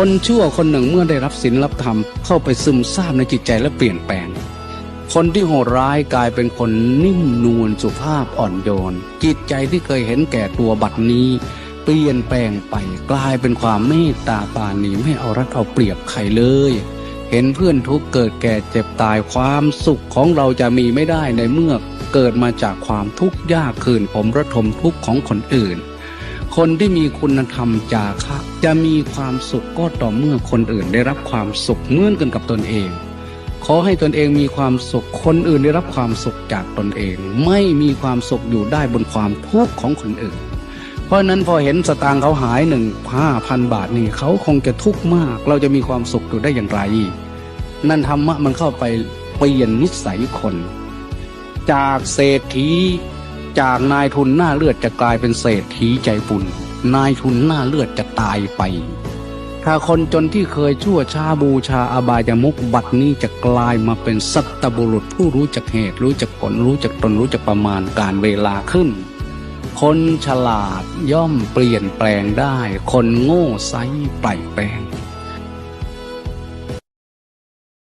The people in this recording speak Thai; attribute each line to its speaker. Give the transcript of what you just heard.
Speaker 1: คนชั่วคนหนึ่งเมื่อได้รับศีลรับธรรมเข้าไปซึมซาบในจิตใจและเปลี่ยนแปลง คนที่โหดร้ายกลายเป็นคนนิ่มนวลสุภาพอ่อนโยน จิตใจที่เคยเห็นแก่ตัวบัดนี้ เปลี่ยนแปลงไปกลายเป็นความเมตตาปาณีไม่เอารัดเอาเปรียบใครเลย เห็นเพื่อนทุกเกิดแก่เจ็บตายความสุขของเราจะมีไม่ได้ในเมื่อเกิดมาจากความทุกข์ยากคืนผมระทมทุกข์ของคนอื่น คนที่มีคุณธรรมจาคะจะมีความสุขก็ต่อเมื่อคนอื่นได้รับความสุขเหมือนกันกับตนเอง ขอให้ตนเองมีความสุขคนอื่นได้รับความสุขจากตนเอง ไม่มีความสุขอยู่ได้บนความทุกข์ของคนอื่น เพราะนั้นพอเห็นสตางค์เขาหายหนึ่งห้าพันบาทนี่เขาคงจะทุกข์มาก เราจะมีความสุขอยู่ได้อย่างไร นั่นธรรมะมันเข้าไปเปลี่ยนนิสัยคน จากเศรษฐี จากนายทุนหน้าเลือดจะกลายเป็นเศรษฐีใจบุญนายทุนหน้าเลือดจะตายไป ถ้าคนจนที่เคยชั่วชาบูชาอบายมุกบัดนี้จะกลายมาเป็นสัตบุรุษผู้รู้จักเหตุรู้จักผลรู้จักตนรู้จักประมาณการเวลาขึ้น คนฉลาดย่อมเปลี่ยนแปลงได้ คนโง่ไซไปแปลง